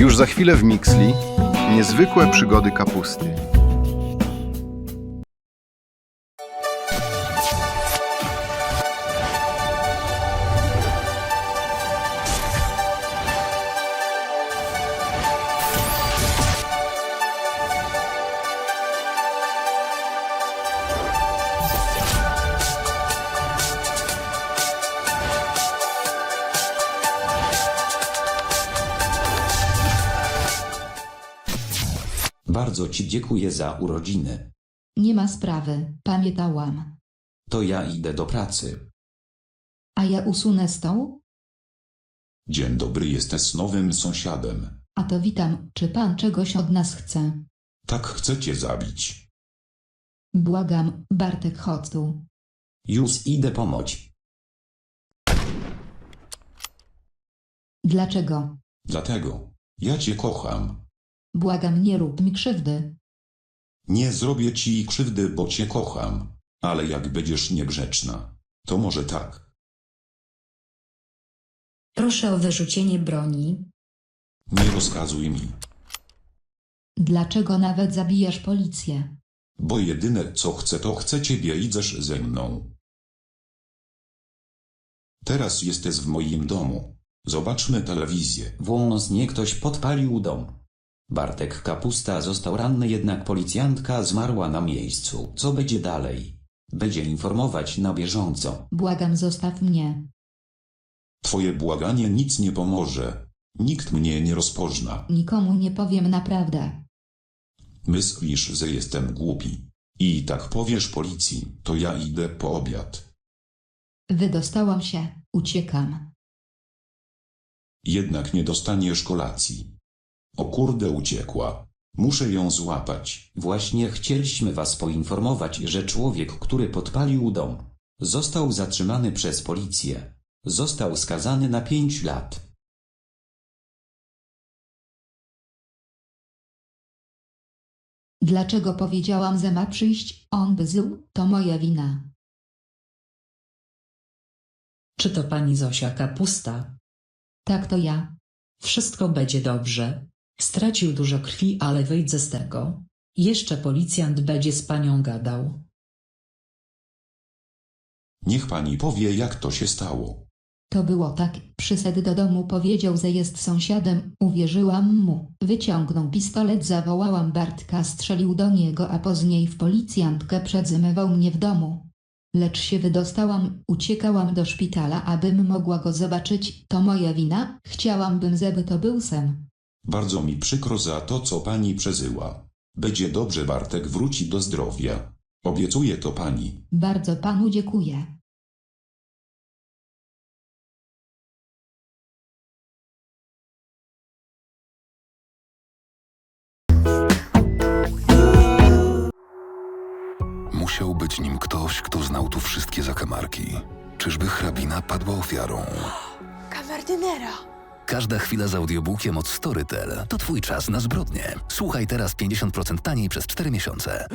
Już za chwilę w Mixli niezwykłe przygody kapusty. Bardzo ci dziękuję za urodziny. Nie ma sprawy, pamiętałam. To ja idę do pracy. A ja usunę stół? Dzień dobry, jesteś nowym sąsiadem. A to witam, czy pan czegoś od nas chce? Tak chcecie zabić. Błagam, Bartek chodź tu. Już idę pomóc. Dlaczego? Dlatego ja cię kocham. Błagam, nie rób mi krzywdy. Nie zrobię ci krzywdy, bo cię kocham. Ale jak będziesz niegrzeczna, to może tak. Proszę o wyrzucienie broni. Nie rozkazuj mi, Dlaczego nawet zabijasz policję? bo jedyne co chcę, to chcę ciebie idziesz ze mną. Teraz jesteś w moim domu. Zobaczmy telewizję. Włos nie ktoś podpalił dom. Bartek Kapusta został ranny, jednak policjantka zmarła na miejscu. Co będzie dalej? Będzie informować na bieżąco. Błagam, zostaw mnie. Twoje błaganie nic nie pomoże. Nikt mnie nie rozpozna. Nikomu nie powiem naprawdę. Myślisz, że jestem głupi. I tak powiesz policji, to ja idę po obiad. Wydostałam się, uciekam. Jednak nie dostaniesz kolacji. O kurde uciekła. Muszę ją złapać. Właśnie chcieliśmy was poinformować, że człowiek, który podpalił dom, został zatrzymany przez policję. Został skazany na 5 lat. Dlaczego powiedziałam, że ma przyjść on by zł? To moja wina. Czy to pani Zosia Kapusta? Tak to ja. Wszystko będzie dobrze. Stracił dużo krwi, ale wyjdzie z tego. Jeszcze policjant będzie z panią gadał. Niech pani powie, jak to się stało. To było tak, przyszedł do domu, powiedział, że jest sąsiadem, uwierzyłam mu, wyciągnął pistolet, zawołałam Bartka, strzelił do niego, a później w policjantkę przedzymywał mnie w domu. Lecz się wydostałam, uciekałam do szpitala, abym mogła go zobaczyć, to moja wina, chciałabym, żeby to był sen. Bardzo mi przykro za to, co pani przeżyła. Będzie dobrze, Bartek wróci do zdrowia. Obiecuję to pani. Bardzo panu dziękuję. Musiał być nim ktoś, kto znał tu wszystkie zakamarki. Czyżby hrabina padła ofiarą? Kamerdynera. Każda chwila z audiobookiem od Storytel to twój czas na zbrodnię. Słuchaj teraz 50% taniej przez 4 miesiące.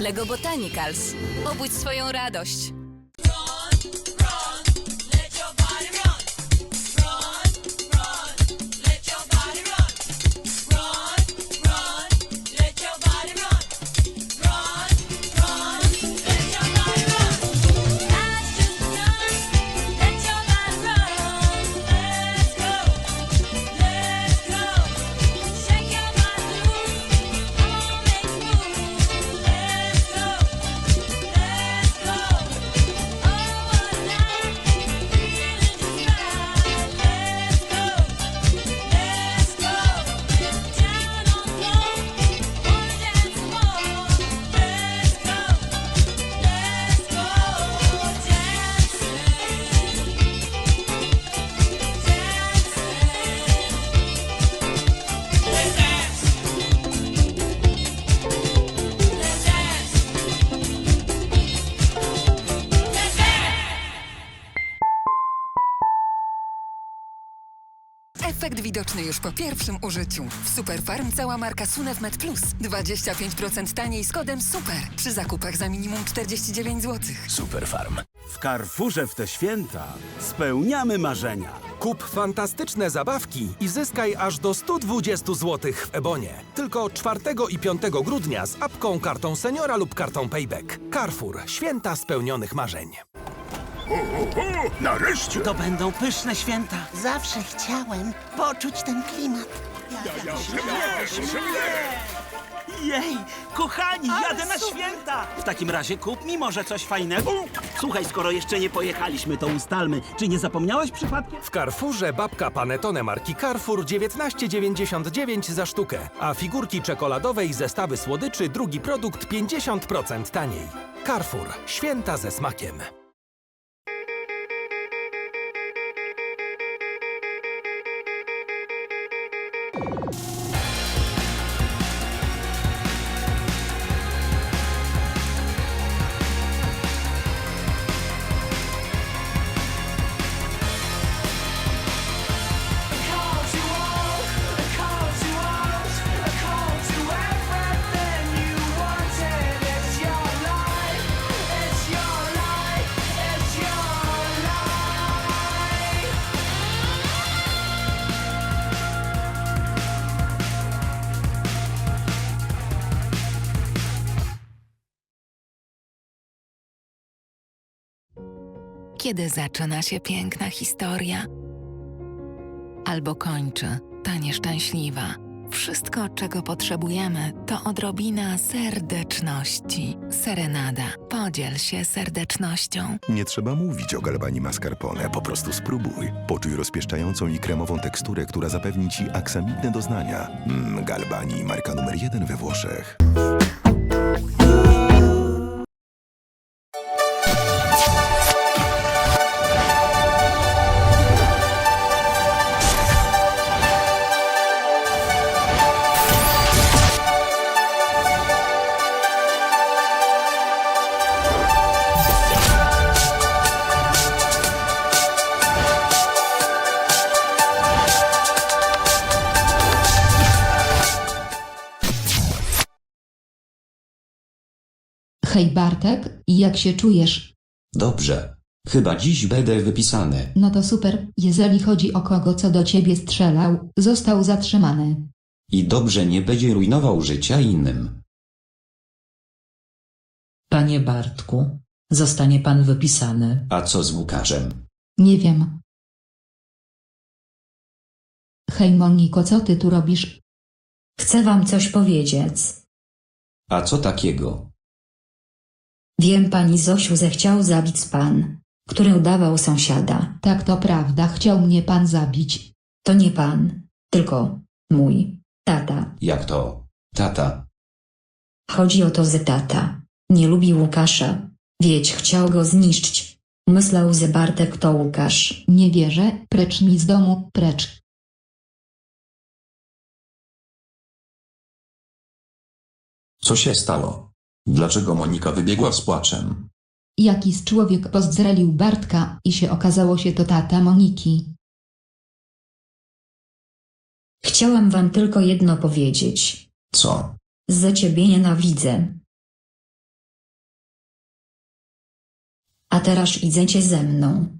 Lego Botanicals. Obudź swoją radość. Efekt widoczny już po pierwszym użyciu. W Superfarm cała marka Sunew Med Plus. 25% taniej z kodem SUPER. Przy zakupach za minimum 49 zł. Superfarm. W Carrefourze w te święta spełniamy marzenia. Kup fantastyczne zabawki i zyskaj aż do 120 zł w Ebonie. Tylko 4 i 5 grudnia z apką, kartą seniora lub kartą Payback. Carrefour. Święta spełnionych marzeń. Nareszcie! To będą pyszne święta. Zawsze chciałem poczuć ten klimat. Jej, kochani, jadę na święta! W takim razie kup mi może coś fajnego. Słuchaj, skoro jeszcze nie pojechaliśmy, to ustalmy. Czy nie zapomniałaś przypadkiem? W Carrefourze babka Panettone marki Carrefour 19,99 za sztukę, a figurki czekoladowe i zestawy słodyczy drugi produkt 50% taniej. Carrefour. Święta ze smakiem. Bye. Kiedy zaczyna się piękna historia? Albo kończy ta nieszczęśliwa? Wszystko, czego potrzebujemy, to odrobina serdeczności. Serenada. Podziel się serdecznością. Nie trzeba mówić o galbani mascarpone, po prostu spróbuj. Poczuj rozpieszczającą i kremową teksturę, która zapewni Ci aksamitne doznania. Mmm, galbani, marka numer jeden we Włoszech. Hej Bartek, jak się czujesz? Dobrze. Chyba dziś będę wypisany. No to super, jeżeli chodzi o kogo co do ciebie strzelał, został zatrzymany. I dobrze nie będzie rujnował życia innym. Panie Bartku, zostanie pan wypisany. A co z Łukaszem? Nie wiem. Hej Moniko, co ty tu robisz? Chcę wam coś powiedzieć. A co takiego? Wiem, pani Zosiu zechciał zabić pan, który udawał sąsiada. Tak to prawda, chciał mnie pan zabić. To nie pan, tylko mój tata. Jak to? Tata. Chodzi o to, że tata nie lubi Łukasza. Wieć, chciał go zniszczyć. Myślał, że Bartek to Łukasz. Nie wierzę, precz mi z domu, precz. Co się stało? Dlaczego Monika wybiegła z płaczem? Jakiś człowiek pozdrelił Bartka i się okazało się to tata Moniki. Chciałam wam tylko jedno powiedzieć. Co? Za ciebie nienawidzę. A teraz idziecie ze mną.